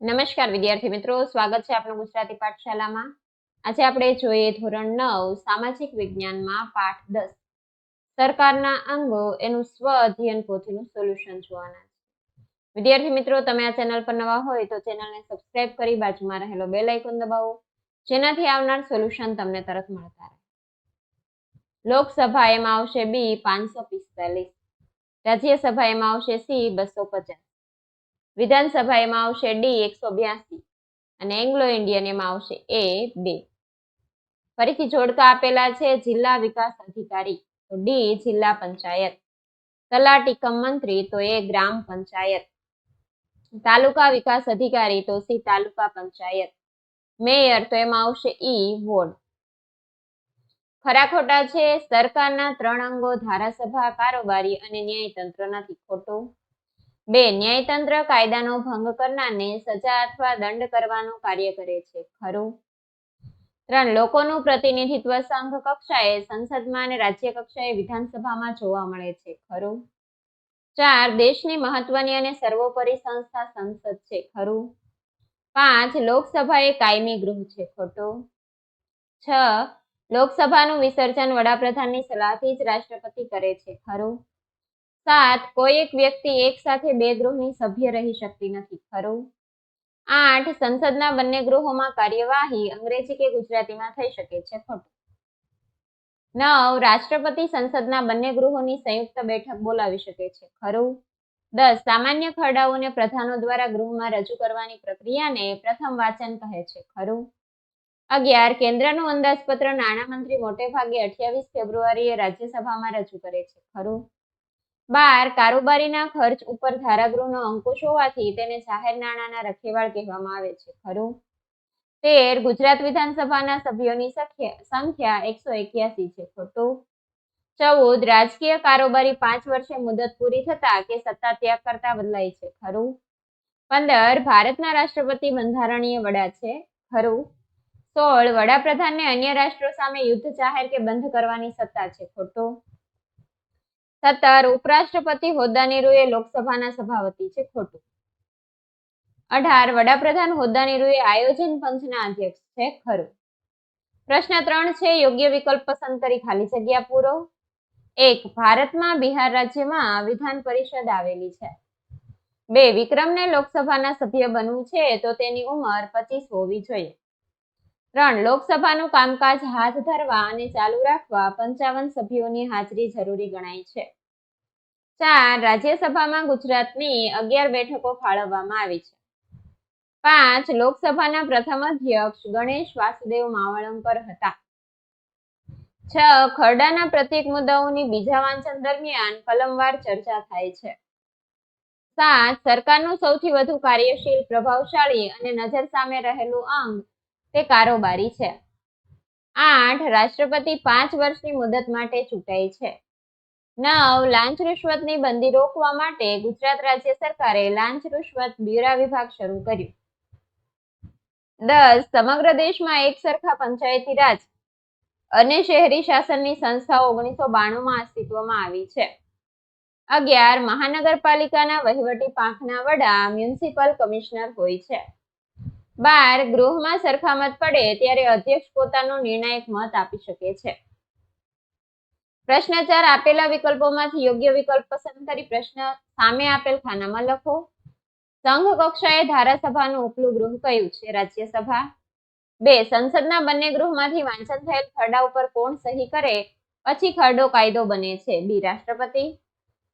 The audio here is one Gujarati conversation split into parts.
નમસ્કાર વિદ્યાર્થી મિત્રો, સ્વાગત છે આપનું ગુજરાતી પાઠશાલામાં આજે આપણે જોઈએ ધોરણ નવ, સામાજિક વિજ્ઞાનમાં પાઠ દસ. સરકારના અંગો એનું સ્વ અધ્યયન પોથીનું સોલ્યુશન જોવાના છે. વિદ્યાર્થી મિત્રો, તમે આ ચેનલ પર નવા હોય તો ચેનલને સબસ્ક્રાઇબ કરી બાજુમાં રહેલો બેલ આઇકોન દબાવો, જેનાથી આવનાર સોલ્યુશન તમને તરત મળતા રહે. લોકસભા એમાં આવશે બી પાંચસો પિસ્તાલીસ. રાજ્યસભા એમાં આવશે સી બસો પચાસ. વિધાનસભા એમાં આવશે ડી એકસો બ્યાસી અને એંગ્લો ઇન્ડિયન એમાં આવશે એ બે. ફરીથી જોડકા આપેલા છે જિલ્લા વિકાસ અધિકારી, તો ડી જિલ્લા પંચાયત. તલાટી કમ મંત્રી, તો એ ગ્રામ પંચાયત. તાલુકા વિકાસ અધિકારી, તો સી તાલુકા પંચાયત. મેયર, તો એમાં આવશે ઈ વોર્ડ. ખરા ખોટા છે, સરકારના ત્રણ અંગો ધારાસભા, કારોબારી અને ન્યાયતંત્ર નથી ખોટું. બે, ન્યાયતંત્ર કાયદાનો ભંગ કરનારને સજા અથવા દંડ કરવાનું કાર્ય કરે છે. ખરું? ત્રણ, લોકોનું પ્રતિનિધિત્વ સંઘ કક્ષાએ, સંસદમાં અને રાજ્ય કક્ષાએ વિધાનસભામાં જોવા મળે છે. ખરું? ચાર, દેશની મહત્વની અને સર્વોપરી સંસ્થા સંસદ છે. ખરું? પાંચ લોકસભા એ કાયમી ગૃહ છે. ખોટું? છ, લોકસભાનું વિસર્જન વડાપ્રધાનની સલાહથી જ રાષ્ટ્રપતિ કરે છે. ખરું? સાત, કોઈ એક વ્યક્તિ એક બે ગૃહની સભ્ય રહી શકતી નથી, ખરું? આઠ, સંસદના બંને ગૃહોમાં કાર્યવાહી અંગ્રેજી કે ગુજરાતીમાં થઈ શકે છે, ખોટું. નવ, રાષ્ટ્રપતિ સંસદના બંને ગૃહોની સંયુક્ત બેઠક બોલાવી શકે છે, ખરું? દસ, સામાન્ય ખરડાઓને પ્રધાનો દ્વારા ગૃહમાં રજૂ કરવાની પ્રક્રિયાને પ્રથમ વાંચન કહે છે, ખરું? અગિયાર, કેન્દ્રનું અંદાજપત્ર નાણામંત્રી મોટે ભાગે અઠ્યાવીસ ફેબ્રુઆરીએ રાજ્યસભામાં રજૂ કરે છે, ખરું? બાર કારોબારીના ખર્ચ ઉપર ધારાગૃહનો અંકુશ હોવાથી તેને જાહેર નાણાંના રખેવાળ કહેવામાં આવે છે. ખરું? તેર ગુજરાત વિધાનસભાના સભ્યોની સંખ્યા એકસો એક્યાસી છે. ખોટું? ચૌદ રાજકીય કારોબારી પાંચ વર્ષે મુદત પૂરી થતા કે સત્તા ત્યાગ કરતા બદલાય છે. ખરું? પંદર ભારતના રાષ્ટ્રપતિ બંધારણીય વડા છે. ખરું? સોળ વડાપ્રધાનને અન્ય રાષ્ટ્રો સામે યુદ્ધ જાહેર કે બંધ કરવાની સત્તા છે. ખોટું? સત્તર ઉપરાષ્ટ્રપતિ હોદ્દાની રૂએ લોકસભાના સભાપતિ છે ખોટું. અઢાર, વડાપ્રધાન હોદ્દાની રૂએ આયોજન પંચના અધ્યક્ષ છે ખરું. પ્રશ્ન ત્રણ છે, યોગ્ય વિકલ્પ પસંદ કરી ખાલી જગ્યા પૂરો. એક, ભારતમાં બિહાર રાજ્યમાં વિધાન પરિષદ આવેલી છે. બે, વિક્રમને લોકસભાના સભ્ય બનવું છે તો તેની ઉંમર પચીસ હોવી જોઈએ. ત્રણ, લોકસભાનું કામકાજ હાથ ધરવા અને ચાલુ રાખવા પંચાવન સભ્યોની હાજરી જરૂરી ગણાય છે. ચાર, રાજ્યસભામાં ગુજરાતની અગિયાર બેઠકો ફાળવવામાં આવી છે. પાંચ, લોકસભાના પ્રથમ અધ્યક્ષ ગણેશ વાસુદેવ માવળંકર હતા. છ, ખરડાના પ્રત્યેક મુદ્દાઓની બીજા વાંચન દરમિયાન કલમવાર ચર્ચા થાય છે. સાત, સરકારનું સૌથી વધુ કાર્યશીલ, પ્રભાવશાળી અને નજર સામે રહેલું અંગ તે કારોબારી છે. આઠ રાષ્ટ્રપતિ પાંચ વર્ષની મુદત માટે ચૂંટાય છે. નવ, લાંચ રૂશ્વતની બંદી રોકવા માટે ગુજરાત રાજ્ય સરકારે લાંચ રૂશ્વત બ્યુરા વિભાગ શરૂ કર્યું. દસ, સમગ્ર દેશમાં એક સરખા પંચાયતી રાજ અને શહેરી શાસનની સંસ્થાઓ ઓગણીસો બાણુંમાં અસ્તિત્વમાં આવી છે. અગિયાર, મહાનગરપાલિકાના વહીવટી પાંખના વડા મ્યુનિસિપલ કમિશનર હોય છે. બાર ગૃહમાં સરખામત પડે ત્યારે અધ્યક્ષ પોતાનો નિર્ણાયક મત આપી શકે છે. પ્રશ્ન ચાર આપેલા વિકલ્પોમાંથી યોગ્ય વિકલ્પ પસંદ કરી પ્રશ્ન સામે આપેલ ખાનામાં લખો. સંઘ કક્ષાએ ધારાસભાનું ઉપલું ગૃહ કયું છે? રાજ્યસભા. બે, સંસદના બંને ગૃહમાંથી વાંચન થયેલ ખરડા ઉપર કોણ સહી કરે? પછી ખરડો કાયદો બને છે. બી, રાષ્ટ્રપતિ.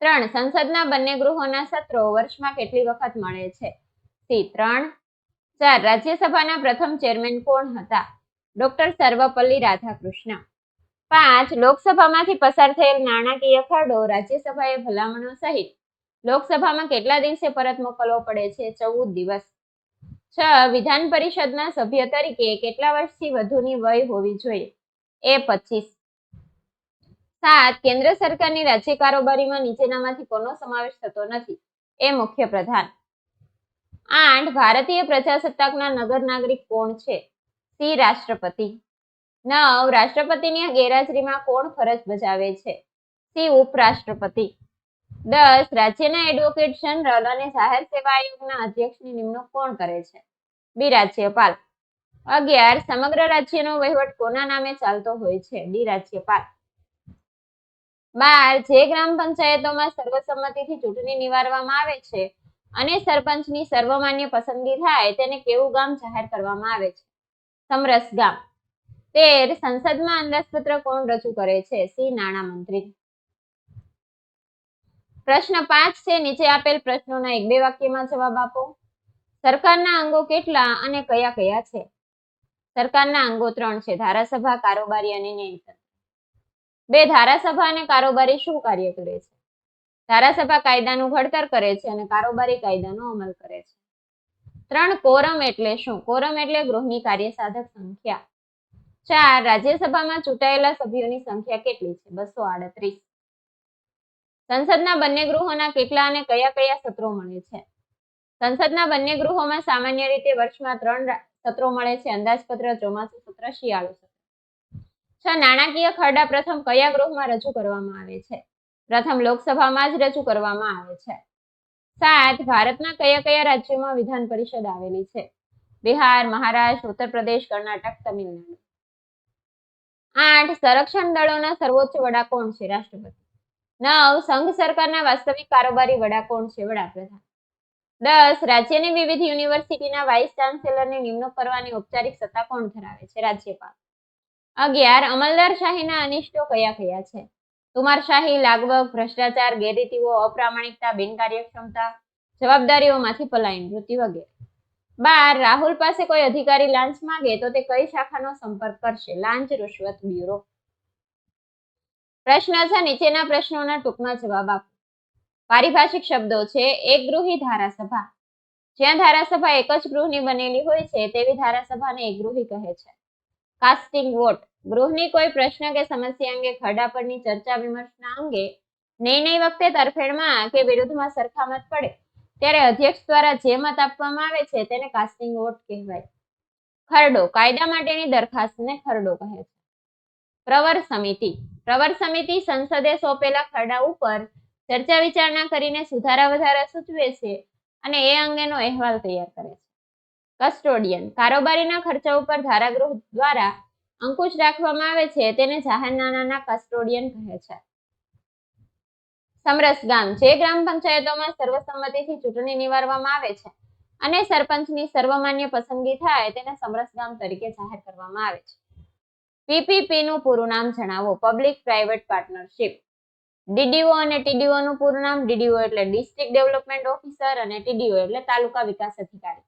ત્રણ, સંસદના બંને ગૃહોના સત્રો વર્ષમાં કેટલી વખત મળે છે? સી, ત્રણ ચાર, રાજ્યસભાના પ્રથમ ચેરમેન કોણ હતા? ડોક્ટર સર્વપલ્લી રાધાકૃષ્ણ. પાંચ, લોકસભામાંથી પસાર થયેલ નાણાકીય ખરડો રાજ્યસભાએ ભલામણો સહિત લોકસભામાં કેટલા દિવસે પરત મોકલવો પડે છે? ચૌદ દિવસ. છ, વિધાન પરિષદના સભ્ય તરીકે કેટલા વર્ષથી વધુની વય હોવી જોઈએ? એ પચીસ. સાત, કેન્દ્ર સરકારની રાજ્ય કારોબારીમાં નીચેનામાંથી કોનો સમાવેશ થતો નથી? એ મુખ્ય પ્રધાન. આઠ ભારતીય પ્રજાસત્તાકના નગર નાગરિક કોણ છે? સી, રાષ્ટ્રપતિ. નવ, રાષ્ટ્રપતિની ગેરહાજરીમાં કોણ ફરજ બજાવે છે? સી, ઉપરાષ્ટ્રપતિ. દસ, રાજ્યના એડવોકેટ જનરલ અને જાહેર સેવા આયોગના અધ્યક્ષની નિમણૂક કોણ કરે છે? બી, રાજ્યપાલ. અગિયાર, સમગ્ર રાજ્યનો વહીવટ કોના નામે ચાલતો હોય છે? ડી, રાજ્યપાલ. બાર, જે ગ્રામ પંચાયતોમાં સર્વસંમતિથી ચૂંટણી નિવારવામાં આવે છે અને સરપંચની સર્વમાન્ય પસંદગી થાય તેને કેવું ગામ જાહેર કરવામાં આવે છે? સમરસ ગામ. તેર સંસદમાં અંદાજપત્ર કોણ રજૂ કરે છે? સી નાણામંત્રી. પ્રશ્ન પાંચ છે, નીચે આપેલ પ્રશ્નોના એક બે વાક્યમાં જવાબ આપો. સરકારના અંગો કેટલા અને કયા કયા છે? સરકારના અંગો ત્રણ છે, ધારાસભા, કારોબારી અને ન્યાયતંત્ર. બે ધારાસભા અને કારોબારી શું કાર્ય કરે છે? ધારાસભા કાયદાનું ઘડતર કરે છે અને કારોબારી કાયદાનો અમલ કરે છે. ત્રણ કોરમ એટલે શું? કોરમ એટલે ગૃહની કાર્યસાધક સંખ્યા. ચાર, રાજ્યસભામાં ચૂંટાયેલા સભ્યોની સંખ્યા કેટલી છે? બસો આડત્રીસ. સંસદના બંને ગૃહોના કેટલા અને કયા કયા સત્રો મળે છે? સંસદના બંને ગૃહોમાં સામાન્ય રીતે વર્ષમાં ત્રણ સત્રો મળે છે. અંદાજપત્ર, ચોમાસું સત્ર, શિયાળુ સત્ર. છ, નાણાકીય ખરડા પ્રથમ કયા ગૃહમાં રજૂ કરવામાં આવે છે? પ્રથમ લોકસભામાં જ રજૂ કરવામાં આવે છે. સાત, ભારતના કયા કયા રાજ્યોમાં વિધાન પરિષદ આવેલી છે? બિહાર, મહારાષ્ટ્ર, ઉત્તર પ્રદેશ, કર્ણાટક, તમિલનાડુ. આઠ, સંરક્ષણ દળોના સર્વોચ્ચ વડા કોણ છે રાષ્ટ્રપતિ. નવ, સંઘ સરકારના વાસ્તવિક કારોબારી વડા કોણ છે વડાપ્રધાન. દસ, રાજ્યની વિવિધ યુનિવર્સિટીના વાઇસ ચાન્સેલરની નિમણૂક કરવાની ઔપચારિક સત્તા કોણ ધરાવે છે? રાજ્યપાલ. અગિયાર અમલદારશાહીના અનિષ્ટો કયા કયા છે? તુમારશાહી લાગવગ, ભ્રષ્ટાચાર, ગેરરીતિઓ, અપ્રામાણિકતા, બિનકાર્યક્ષમતા, જવાબદારીઓમાંથી પલાયન વૃત્તિ વગેરે. બાર, રાહુલ પાસે કોઈ અધિકારી લાંચ માંગે તો તે કઈ શાખાનો સંપર્ક કરશે? લાંચ, રૂશ્વત બ્યુરો. પ્રશ્ન છે, નીચેના પ્રશ્નોના ટૂંકમાં જવાબ આપો. પારિભાષિક શબ્દો છે, એક ગૃહી ધારાસભા. જ્યાં ધારાસભા એક જ ગૃહની બનેલી હોય છે, તેવી ધારાસભાને એક ગૃહી કહે છે. Casting vote. ગૃહની કોઈ પ્રશ્ન કે સમસ્યા અંગે ખરડા પરની ચર્ચા વિમર્શના અંગે નિર્ણય વખતે તરફેણમાં કે વિરુદ્ધમાં સરખામત પડે, ત્યારે અધ્યક્ષ દ્વારા જે મત આપવામાં આવે છે તેને કાસ્ટિંગ વોટ કહેવાય. ખરડો, કાયદા માટેની દરખાસ્તને ખરડો કહે છે. પ્રવર સમિતિ પ્રવર સમિતિ સંસદે સોંપેલા ખરડા ઉપર ચર્ચા વિચારણા કરીને સુધારા વધારા સૂચવે છે અને એ અંગેનો અહેવાલ તૈયાર કરે છે. કસ્ટોડિયન, કારોબારીના ખર્ચા ઉપર ધારાગૃહ દ્વારા અંકુશ રાખવામાં આવે છે, તેને જાહેરનામાના કસ્ટોડિયન કહે છે. સમરસ ગામ જે ગ્રામ પંચાયતોમાં સર્વસંમતિથી ચૂંટણી નિવારવામાં આવે છે અને સરપંચની સર્વમાન્ય પસંદગી થાય તેને સમરસ ગામ તરીકે જાહેર કરવામાં આવે છે. પીપીપી નું પૂરું નામ જણાવો પબ્લિક પ્રાઇવેટ પાર્ટનરશિપ ડીડીઓ અને ટીડીઓ નું પૂરું નામ, ડીડીઓ એટલે ડિસ્ટ્રિક્ટ ડેવલપમેન્ટ ઓફિસર અને ટીડીઓ એટલે તાલુકા વિકાસ અધિકારી.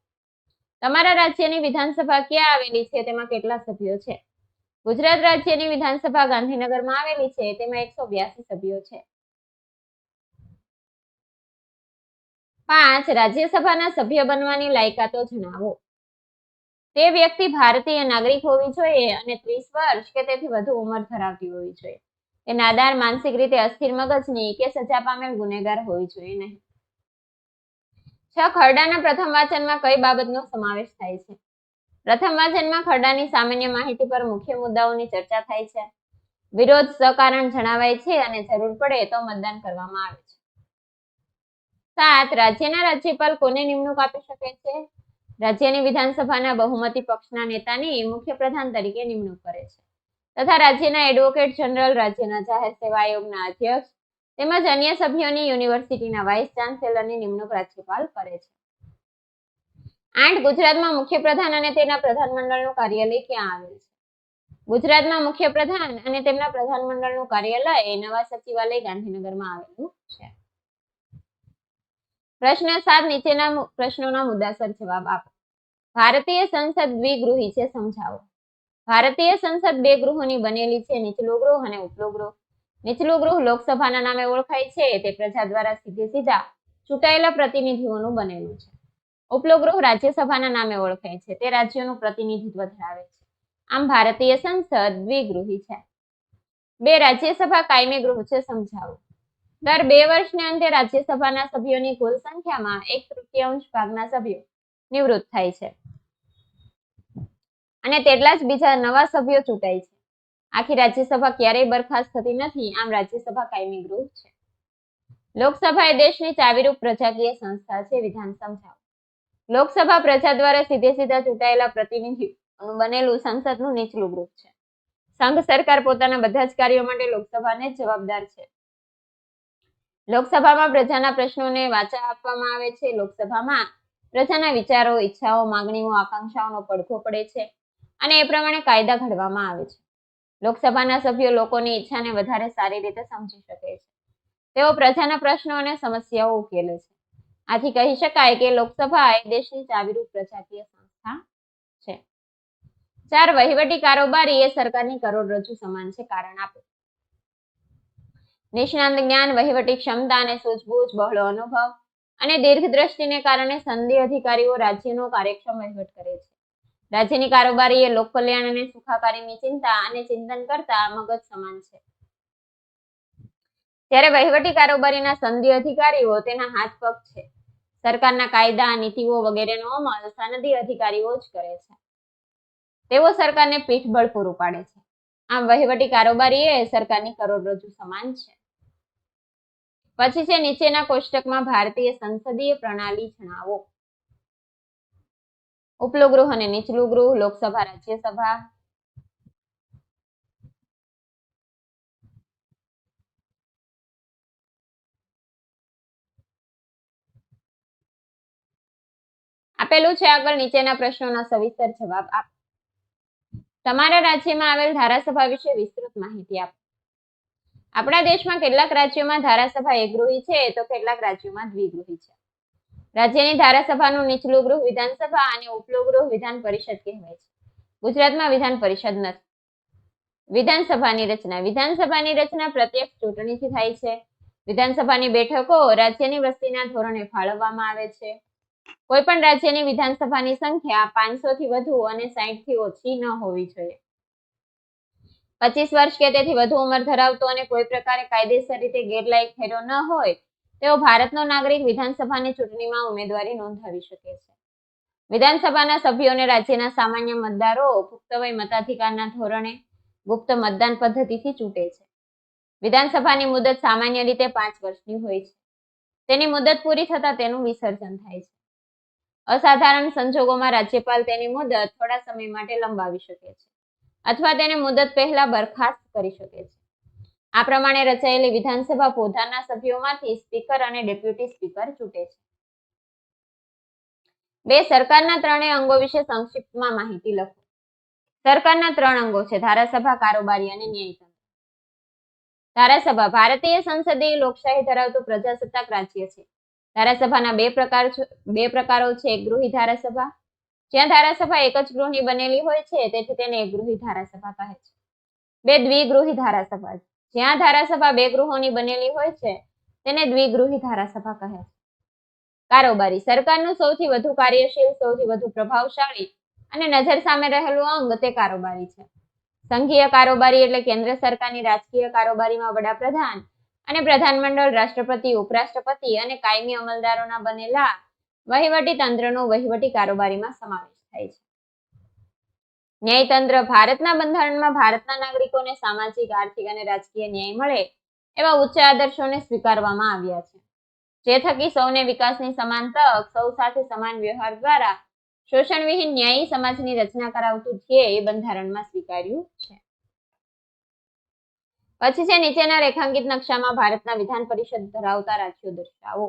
તમારા રાજ્યની વિધાનસભા ક્યાં આવેલી છે, તેમાં કેટલા સભ્યો છે? ગુજરાત રાજ્યની વિધાનસભા ગાંધીનગરમાં આવેલી છે, તેમાં એકસો બ્યાસી સભ્યો છે. પાંચ, રાજ્યસભાના સભ્ય બનવાની લાયકાતો જણાવો. તે વ્યક્તિ ભારતીય નાગરિક હોવી જોઈએ અને ત્રીસ વર્ષ કે તેથી વધુ ઉંમર ધરાવતી હોવી જોઈએ. એ નાદાર, માનસિક રીતે અસ્થિર મગજની કે સજા પામેલ ગુનેગાર હોવી જોઈએ નહીં. છ, ખરડાના પ્રથમ વાચનમાં કઈ બાબતનો સમાવેશ થાય છે? પ્રથમ વાચનમાં ખરડાની સામાન્ય માહિતી પર મુખ્ય મુદ્દાઓની ચર્ચા થાય છે. વિરોધ સકારણ જણાવાય છે અને જરૂર પડે તો મતદાન કરવામાં આવે છે. સાત, રાજ્યના રાજ્યપાલ કોને નિમણૂક આપી શકે છે? રાજ્યની વિધાનસભાના બહુમતી પક્ષના નેતાની મુખ્ય પ્રધાન તરીકે નિમણૂક કરે છે. તથા રાજ્યના એડવોકેટ જનરલ, રાજ્યના જાહેર સેવા આયોગના અધ્યક્ષ તેમજ અન્ય સભ્યોની યુનિવર્સિટીના વાઇસ ચાન્સેલરની નિમણૂક રાજ્યપાલ કરે છે. આઠ ગુજરાતમાં મુખ્યપ્રધાન અને તેના પ્રધાનમંડળનું કાર્યાલય ક્યાં આવેલ છે? ગુજરાતમાં મુખ્યપ્રધાન અને તેમના પ્રધાનમંડળનું કાર્યાલય નવા સચિવાલય ગાંધીનગરમાં આવેલું છે. પ્રશ્ન સાત, નીચેના પ્રશ્નોના મુદ્દાસર જવાબ આપો. ભારતીય સંસદ દ્વિગૃહી છે, સમજાવો. ભારતીય સંસદ બે ગૃહોની બનેલી છે, નીચલું ગૃહ અને ઉપલું ગૃહ. નીચલું ગૃહ લોકસભાના નામે ઓળખાય છે, તે પ્રજા દ્વારા સીધે સીધા ચૂંટાયેલા પ્રતિનિધિઓનું બનેલું છે. ઉપલું ગૃહ રાજ્યસભાના નામે ઓળખાય છે. તે રાજ્યોનું પ્રતિનિધિત્વ ધરાવે છે. આમ ભારતીય સંસદ દ્વિગૃહી છે. બે રાજ્યસભા કાયમી ગૃહ છે સમજાવું. દર બે વર્ષને અંતે રાજ્યસભાના સભ્યોની કુલ સંખ્યામાં એક તૃતીયાંશ ભાગના સભ્યો નિવૃત્ત થાય છે. અને તેટલા જ બીજા નવા સભ્યો ચૂંટાય છે. આખી રાજ્યસભા ક્યારેય બરખાસ્ત થતી નથી. આમ રાજ્યસભા કાયમી ગૃહ છે. લોકસભા એ દેશની ચાવીરૂપ પ્રજાકીય સંસ્થા છે વિધાન સમજાવો. લોકસભા પ્રજા દ્વારા સીધે સીધા ચૂંટાયેલા પ્રતિનિધિ બનેલું સંસદનું નીચલું ગ્રુપ છે. સંઘ સરકાર પોતાના બધા જ કાર્યો માટે લોકસભાને જવાબદાર છે. લોકસભામાં પ્રજાના પ્રશ્નોને વાચા આપવામાં આવે છે. લોકસભામાં પ્રજાના વિચારો, ઈચ્છાઓ, માંગણીઓ, આકાંક્ષાઓનો પડઘો પડે છે અને એ પ્રમાણે કાયદા ઘડવામાં આવે છે. લોકસભાના સભ્યો લોકોની ઈચ્છાને વધારે સારી રીતે સમજી શકે છે. તેઓ પ્રજાના પ્રશ્નો અને સમસ્યાઓ ઉકેલે છે. આથી કહી શકાય કે લોકસભા એ દેશની ચાવીરૂપ પ્રજાકીય સંસ્થા છે. ચાર વહીવટી કારોબારી એ સરકારની કરોડરજ્જુ સમાન છે કારણ આપો. નિષ્ણાંત જ્ઞાન, વહીવટી ક્ષમતા અને સૂઝબૂઝ બહોળો અનુભવ અને દીર્ઘદ્રષ્ટિને કારણે સંધિ અધિકારીઓ રાજ્યનો કાર્યક્ષમ વહીવટ કરે છે. રાજ્યની કારોબારી એ લોક અને સુખાકારીની ચિંતા અને ચિંતન કરતા મગજ સમાન છે. ત્યારે વહીવટી કારોબારીના સંધિ અધિકારીઓ તેના હાથ પગ છે સરકારના કાયદા, નીતિઓ વગેરેનો અમલ સનદી અધિકારીઓ જ કરે છે. તેઓ સરકારને પીઠબળ પૂરું પાડે છે. આમ વહીવટી કારોબારી એ સરકારની કરોડરજ્જુ સમાન છે. પછી છે નીચેના કોષ્ટકમાં ભારતીય સંસદીય પ્રણાલી જણાવો. ઉપલું ગૃહ અને નીચલું ગૃહ લોકસભા, રાજ્યસભા આપેલું છે આગળ નીચેના પ્રશ્નોના સવિસ્તર જવાબ આપ. તમારા રાજ્યમાં આવેલ ધારાસભા વિશે વિસ્તૃત માહિતી આપો. આપણા દેશમાં કેટલાક રાજ્યોમાં ધારાસભા એકગૃહી છે તો કેટલાક રાજ્યોમાં દ્વિગૃહી છે. રાજ્યની ધારાસભાનું નીચલું ગૃહ વિધાનસભા અને ઉપલું ગૃહ વિધાન પરિષદ કહેવાય છે. ગુજરાતમાં વિધાન પરિષદ નથી. વિધાનસભાની રચના. વિધાનસભાની રચના પ્રત્યક્ષ ચૂંટણીથી થાય છે. વિધાનસભાની બેઠકો રાજ્યની વસ્તીના ધોરણે ફાળવવામાં આવે છે. કોઈ પણ રાજ્યની વિધાનસભાની સંખ્યા પાંચસો થી વધુ અને સાહીઠથી ઓછી ન હોવી જોઈએ. પચીસ વર્ષ કે તેથી વધુ ઉંમર ધરાવતો અને કોઈ પ્રકારે કાયદેસર રીતે ગેરલાયક ઠેરો ન હોય, તેઓ ભારતનો નાગરિક વિધાનસભાની ચૂંટણીમાં ઉમેદવારી નોંધાવી શકે છે. વિધાનસભાના સભ્યોને રાજ્યના સામાન્ય મતદારો પુખ્ત વય મતાધિકારના ધોરણે ગુપ્ત મતદાન પદ્ધતિથી ચૂંટે છે. વિધાનસભાની મુદત સામાન્ય રીતે પાંચ વર્ષની હોય છે. તેની મુદત પૂરી થતા તેનું વિસર્જન થાય છે. અસાધારણ સંજોગોમાં રાજ્યપાલ તેની મુદત થોડા સમય માટે લંબાવી શકે છે અથવા તેને મુદત પહેલા બરખાસ્ત કરી શકે છે. આ પ્રમાણે રચાયેલી વિધાનસભા પોતાના સભ્યોમાંથી સ્પીકર અને ડેપ્યુટી સ્પીકર ચૂંટે છે. બે, સરકારના ત્રણેય અંગો વિશે સંક્ષિપ્તમાં માહિતી લખો. સરકારના ત્રણ અંગો છે, ધારાસભા, કારોબારી અને ન્યાયતંત્ર ધારાસભા, ભારતીય સંસદીય લોકશાહી ધરાવતું પ્રજાસત્તાક રાજ્ય છે. ધારાસભાના બે પ્રકાર બે પ્રકારો છે. ગૃહી ધારાસભા, જ્યાં ધારાસભા એક જ ગૃહની બનેલી હોય છે, તેથી તેને ગૃહી ધારાસભા કહે છે. બે દ્વિગૃહી ધારાસભા, જ્યાં ધારાસભા બે ગૃહોની બનેલી હોય છે, તેને દ્વિગૃહી ધારાસભા કહે છે. કારોબારી, સરકારનું સૌથી વધુ કાર્યશીલ, સૌથી વધુ પ્રભાવશાળી અને નજર સામે રહેલું અંગ તે કારોબારી છે. સંઘીય કારોબારી એટલે કેન્દ્ર સરકારની રાજકીય કારોબારીમાં વડાપ્રધાન અને પ્રધાનમંડળ રાષ્ટ્રપતિ, ઉપરાષ્ટ્રપતિ અને કાયમી અમલદારોના બનેલા વહીવટી તંત્રનો વહીવટી કારોબારીમાં સમાવેશ થાય છે. ન્યાયતંત્ર ભારતના બંધારણમાં ભારતના નાગરિકોને સામાજિક, આર્થિક અને રાજકીય ન્યાય મળે એવા ઉચ્ચ આદર્શોને સ્વીકારવામાં આવ્યા છે. જે થકી સૌને વિકાસની સમાન તક, સૌ સાથે સમાન વ્યવહાર દ્વારા શોષણ વિહીન ન્યાયી સમાજની રચના કરાવતું ધ્યેય બંધારણમાં સ્વીકાર્યું છે. પછી છે, નીચેના રેખાંકિત નકશામાં ભારતના વિધાન પરિષદ ધરાવતા રાજ્યો દર્શાવો.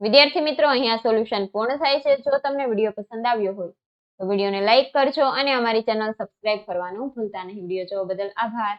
વિદ્યાર્થી મિત્રો, અહીંયા સોલ્યુશન પૂર્ણ થાય છે. જો તમને વીડિયો પસંદ આવ્યો હોય, તો વિડીયોને લાઈક કરજો અને અમારી ચેનલ સબસ્ક્રાઇબ કરવાનું ભૂલતા નહીં. વીડિયો જોવા બદલ આભાર.